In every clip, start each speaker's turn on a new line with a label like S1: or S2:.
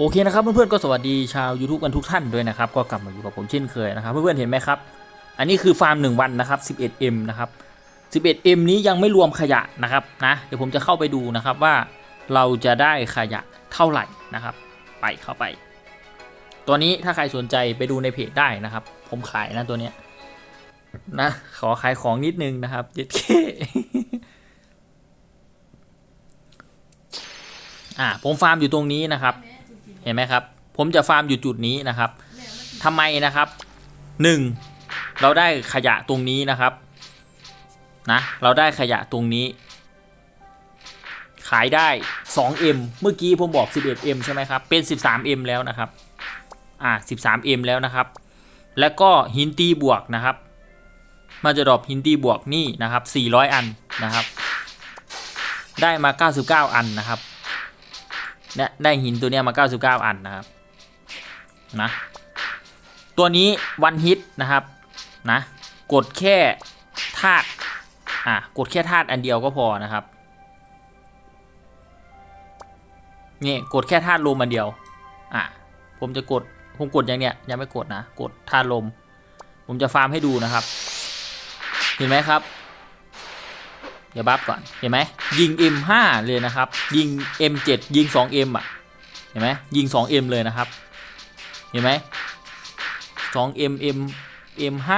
S1: โอเคนะครับเพื่อนๆก็สวัสดีชาว YouTube กันทุกท่านด้วยนะครับก็กลับมาอยู่กับผมเช่นเคยนะครับเพื่อนๆเห็นไหมครับ อันนี้คือฟาร์ม 1 วันนะครับ 11M นะครับ 11M นี้ยังไม่รวมขยะนะครับนะเดี๋ยวผมจะเข้าไปดูนะครับว่าเราจะได้ขยะเท่าไหร่นะครับ ไปเข้าไป ตัวนี้ถ้าใครสนใจไปดูในเพจได้นะครับ ผมขายนะตัวเนี้ยนะขอขายของนิดนึงนะครับเจ็ดเคอ่าผมฟาร์มอยู่ตรงนี้นะครับ เห็นไหมครับ ผมจะฟาร์มอยู่จุดนี้นะครับทำไมนะครับหนึ่งเราได้ขยะตรงนี้นะครับนะเราได้ขยะตรงนี้ ขายได้ 2M เมื่อกี้ผมบอก 11M ใช่ไหมครับ เป็น 13M แล้วนะครับอ่า 13M แล้วนะครับ แล้วก็หินตีบวกนะครับมาจะดรอปหินตีบวกนี่นะครับ 400 อันนะครับ ได้มา 99 อันนะครับ เนี่ยได้หินตัวเนี้ยมา 99 อันนะครับนะตัวนี้วันฮิตนะครับนะกดแค่ธาตุอะกดแค่ธาตุอันเดียวก็พอนะครับนี่กดแค่ธาตุลมอันเดียวอะผมจะกดผมกดอย่างเนี้ยยังไม่กดนะกดธาตุลม ผมจะฟาร์มให้ดูนะครับ เห็นไหมครับ เดี๋ยวบัฟก่อน เห็นไหมยิง M5 เลยนะครับ ยิง M7 ยิง 2M อะ เห็นไหมยิง 2M เลยนะครับ เห็นไหม 2M M M5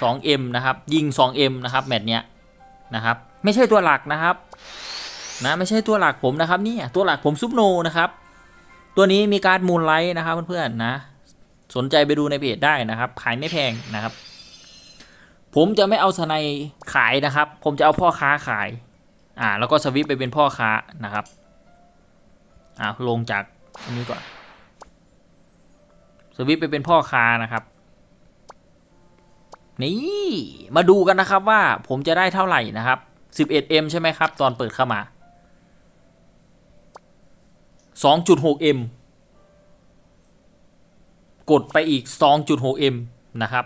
S1: 2M นะครับ ยิง 2M นะครับ แมตช์เนี้ยนะครับ ไม่ใช่ตัวหลักนะครับ นะไม่ใช่ตัวหลักผมนะครับนี่ตัวหลักผมซุปโนนะครับ ตัวนี้มีการมูลไลท์นะครับเพื่อนๆนะ สนใจไปดูในเพจได้นะครับ ขายไม่แพงนะครับ ผมจะไม่เอาสไนขายนะครับ ผมจะเอาพ่อค้าขาย อ่า แล้วก็สวิปไปเป็นพ่อค้านะครับ อ่าลงจากอันนี้ก่อน สวิปไปเป็นพ่อค้านะครับ นี่ มาดูกันนะครับว่าผมจะได้เท่าไหร่นะครับ 11M ใช่ไหมครับ ตอนเปิดเข้ามา 2.6M กดไปอีก 2.6M นะครับ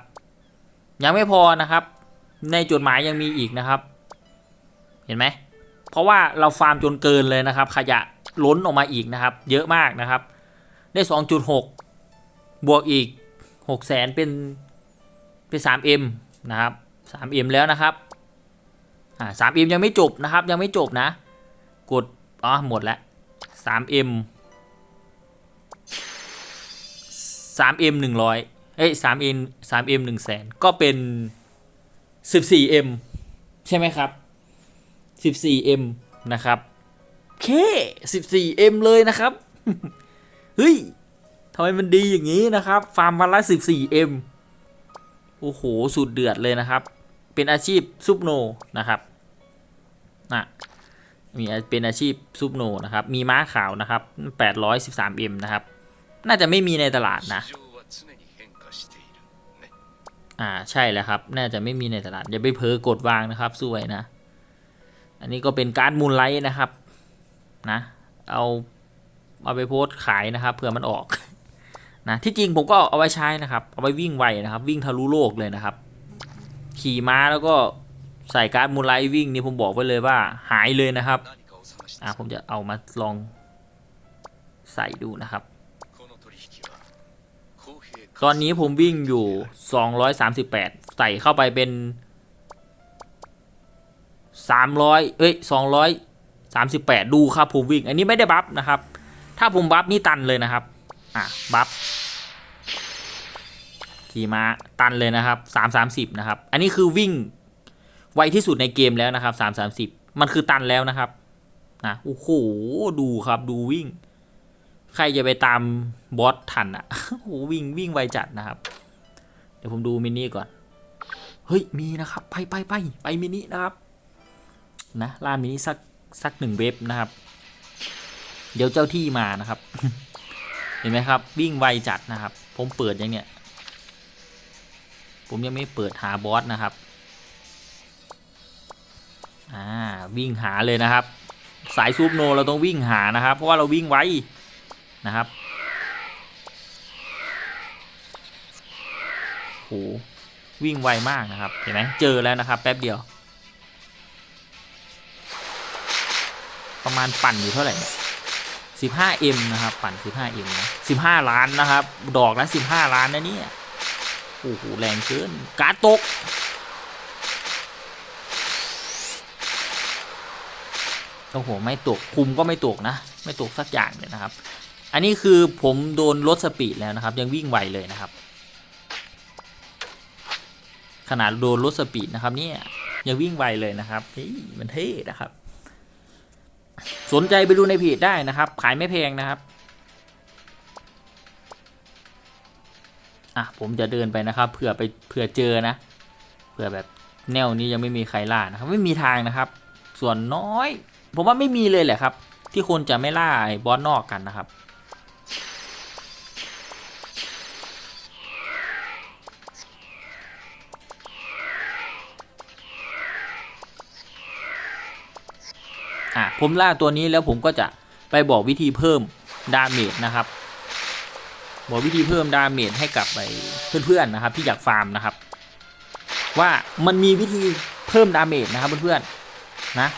S1: ยังไม่พอนะครับ ในจดหมายยังมีอีกนะครับ เห็นไหม เพราะว่าเราฟาร์มจนเกินเลยนะครับ ขยะล้นออกมาอีกนะครับ เยอะมากนะครับ ได้ 2.6 บวกอีก6แสนเป็นเป็น 3M นะครับ 3M แล้วนะครับอ่า 3M ยังไม่จบนะครับ ยังไม่จบนะ กดอ๋อหมดแล้ว 3M 3M 100 เอ้ย 3M 3M 1แสนก็เป็น 14M ใช่ไหมครับ 14M นะครับเค 14M เอ็มเลยนะครับเฮ้ยทำไมมันดีอย่างนี้นะครับ ฟาร์มวันละ 14M โอ้โหสุดเดือดเลยนะครับ เป็นอาชีพซุปโนนะครับนะมีเป็นอาชีพซุปโนนะครับ มีม้าขาวนะครับ 813M นะครับ น่าจะไม่มีในตลาดนะ อ่าใช่แล้วครับ น่าจะไม่มีในตลาด อย่าไปเผลอกดวางนะครับสวยนะ อันนี้ก็เป็นการ์ดมูลไลท์นะครับ นะ เอาเอาไปโพสขายนะครับเผื่อมันออกนะที่จริงผมก็เอาไว้ใช้นะครับ เอาไปวิ่งไวนะครับ วิ่งทะลุโลกเลยนะครับ ขี่ม้าแล้วก็ใส่การ์ดมูลไลท์วิ่งนี่ผมบอกไว้เลยว่าหายเลยนะครับ อ่าผมจะเอามาลองใส่ดูนะครับ ตอนนี้ผมวิ่งอยู่ 238 ใส่เข้าไปเป็น 300 เอ้ย 238 ดูครับผมวิ่ง อันนี้ไม่ได้บัฟนะครับ ถ้าผมบัฟนี่ตันเลยนะครับ อะ บัฟขี่ม้าตันเลยนะครับ 330 นะครับ อันนี้คือวิ่งไวที่สุดในเกมแล้วนะครับ 330 มันคือตันแล้วนะครับ นะ โอ้โห ดูครับ ดูวิ่ง ใครจะไปตามบอสทันอะโอ้โหวิ่งวิ่งไวจัดนะครับ เดี๋ยวผมดูมินิก่อน เฮ้ย มีนะครับ ไปไปไปไปมินินะครับ นะล่ามินิสักสักหนึ่งเว็บนะครับ เดี๋ยวเจ้าที่มานะครับ เห็นไหมครับ วิ่งไวจัดนะครับ ผมเปิดยังเนี่ย ผมยังไม่เปิดหาบอสนะครับอ่าวิ่งหาเลยนะครับ สายซูปโนเราต้องวิ่งหานะครับ เพราะว่าเราวิ่งไว นะครับโหวิ่งไวมากนะครับ เห็นไหมเจอแล้วนะครับ แป๊บเดียว ประมาณปั่นอยู่เท่าไหร่เนี่ย 15M นะครับ ปั่น 15M นะ 15 ล้านนะครับ ดอกละ 15 ล้านนะเนี่ยโอ้โหแรงเกินการตก โอ้โห ไม่ตก คุมก็ไม่ตกนะ ไม่ตกสักอย่างเลยนะครับ อันนี้คือผมโดนลดสปีดแล้วนะครับ ยังวิ่งไวเลยนะครับ ขนาดโดนลดสปีดนะครับเนี่ยยังวิ่งไวเลยนะครับนี่มันเท่นะครับ สนใจไปดูในเพจได้นะครับ ขายไม่แพงนะครับอะผมจะเดินไปนะครับเผื่อไปเผื่อเจอนะเผื่อแบบแนวนี้ยังไม่มีใครล่านะครับ ไม่มีทางนะครับ ส่วนน้อย ผมว่าไม่มีเลยแหละครับ ที่คนจะไม่ล่าไอ้บอสนอกกันนะครับ ผมล่าตัวนี้แล้วผมก็จะไปบอกวิธีเพิ่มดาเมจนะครับ บอกวิธีเพิ่มดาเมจให้กับไปเพื่อนๆนะครับ ที่อยากฟาร์มนะครับ ว่ามันมีวิธีเพิ่มดาเมจนะครับเพื่อนๆนะ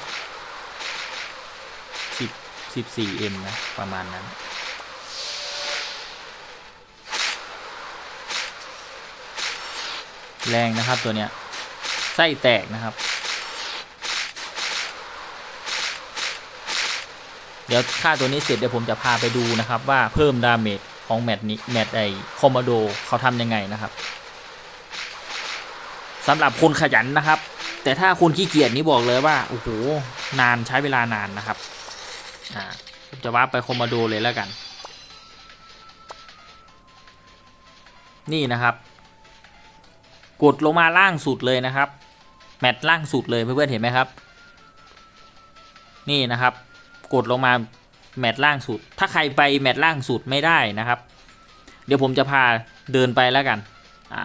S1: สิบสิบสี่เอ็มนะประมาณนั้นแรงนะครับตัวเนี้ยไส้แตกนะครับ เดี๋ยวค่าตัวนี้เสร็จเดี๋ยวผมจะพาไปดูนะครับ ว่าเพิ่มดาเมจของแมตช์นี้แมตช์ไอคอมโมโดเขาทำยังไงนะครับสำหรับคนขยันนะครับ แต่ถ้าคนขี้เกียจนี่บอกเลยว่าโอ้โหนานใช้เวลานานนะครับอ่าผมจะว่าไปคอมโมโดเลยแล้วกัน นี่นะครับ กดลงมาล่างสุดเลยนะครับ แมตช์ล่างสุดเลยเพื่อนๆเห็นไหมครับ นี่นะครับ กดลงมาแมตช์ล่างสุด ถ้าใครไปแมตช์ล่างสุดไม่ได้นะครับ เดี๋ยวผมจะพาเดินไปแล้วกันอ่า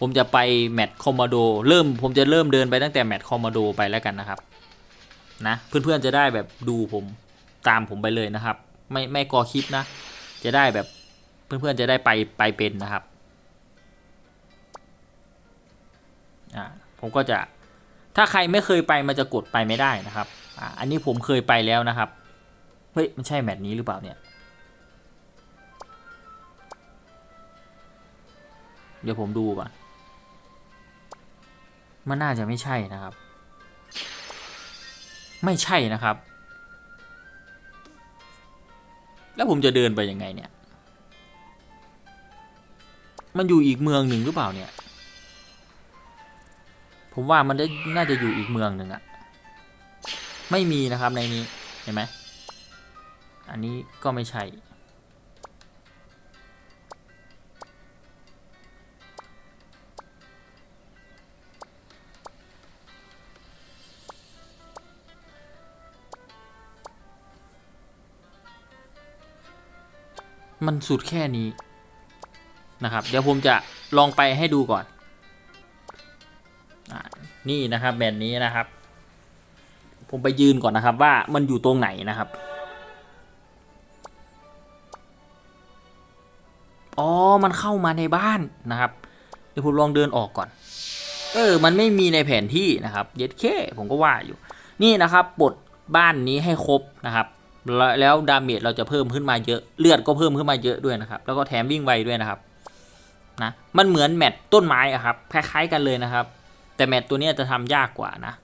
S1: ผมจะไปแมตช์คอมโมโดเริ่มผมจะเริ่มเดินไปตั้งแต่แมตช์คอมโมโดไปแล้วกันนะครับนะเพื่อนๆจะได้แบบดูผมตามผมไปเลยนะครับ ไม่ไม่กอคลิปนะ จะได้แบบเพื่อนๆจะได้ไปไปเป็นนะครับอ่าผมก็จะถ้าใครไม่เคยไปมันจะกดไปไม่ได้นะครับ อ่าอันนี้ผมเคยไปแล้วนะครับ เฮ้ย มันใช่แมตช์นี้หรือเปล่าเนี่ย เดี๋ยวผมดูก่อนมันน่าจะไม่ใช่นะครับ ไม่ใช่นะครับ แล้วผมจะเดินไปยังไงเนี่ย มันอยู่อีกเมืองหนึ่งหรือเปล่าเนี่ย ผมว่ามันได้น่าจะอยู่อีกเมืองหนึ่งอะ ไม่มีนะครับในนี้เห็นไหมอันนี้ก็ไม่ใช่มันสุดแค่นี้นะครับ เดี๋ยวผมจะลองไปให้ดูก่อนอนี่นะครับแบบนี้นะครับ ผมไปยืนก่อนนะครับว่ามันอยู่ตรงไหนนะครับ อ๋อ มันเข้ามาในบ้านนะครับ เดี๋ยวผมลองเดินออกก่อน เออ มันไม่มีในแผนที่นะครับ เย็ดแค่ผมก็ว่าอยู่ นี่นะครับปลดบ้านนี้ให้ครบนะครับแล้วแล้วดาเมจเราจะเพิ่มขึ้นมาเยอะ เลือดก็เพิ่มขึ้นมาเยอะด้วยนะครับ แล้วก็แถมวิ่งไวด้วยนะครับ นะ มันเหมือนแมตต้นไม้อะครับ คล้ายๆกันเลยนะครับ แต่แมตตัวนี้จะทำยากกว่านะ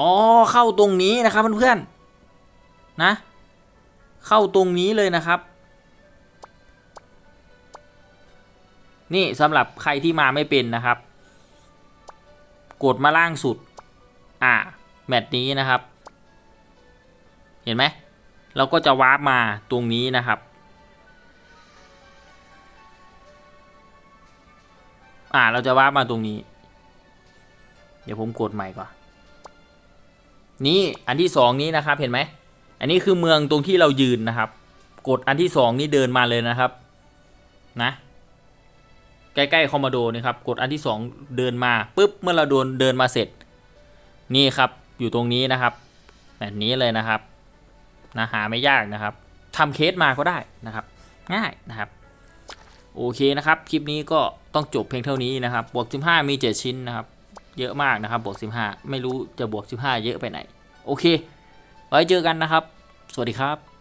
S1: อ๋อเข้าตรงนี้นะครับเพื่อนๆนะ เข้าตรงนี้เลยนะครับ นี่สำหรับใครที่มาไม่เป็นนะครับ กดมาล่างสุด อ่าแมตช์นี้นะครับ เห็นไหมเราก็จะวาร์ปมาตรงนี้นะครับ อ่าเราจะวาร์ปมาตรงนี้ เดี๋ยวผมกดใหม่ก่อน นี่อันที่สองนี้นะครับเห็นไหม อันนี้คือเมืองตรงที่เรายืนนะครับ กดอันที่สองนี้เดินมาเลยนะครับ นะ ใกล้ๆคอมโมโดนี่ครับ กดอันที่สองเดินมาปุ๊บเมื่อเราโดนเดินมาเสร็จ นี่ครับอยู่ตรงนี้นะครับแบบนี้เลยนะครับนะหาไม่ยากนะครับทำเคสมาก็ได้นะครับ ง่ายนะครับ โอเคนะครับ คลิปนี้ก็ต้องจบเพียงเท่านี้นะครับบวก15มี 7 ชิ้นนะครับ เยอะมากนะครับบวก 15 ไม่รู้จะบวก 15 เยอะไปไหน โอเค ไว้เจอกันนะครับ สวัสดีครับ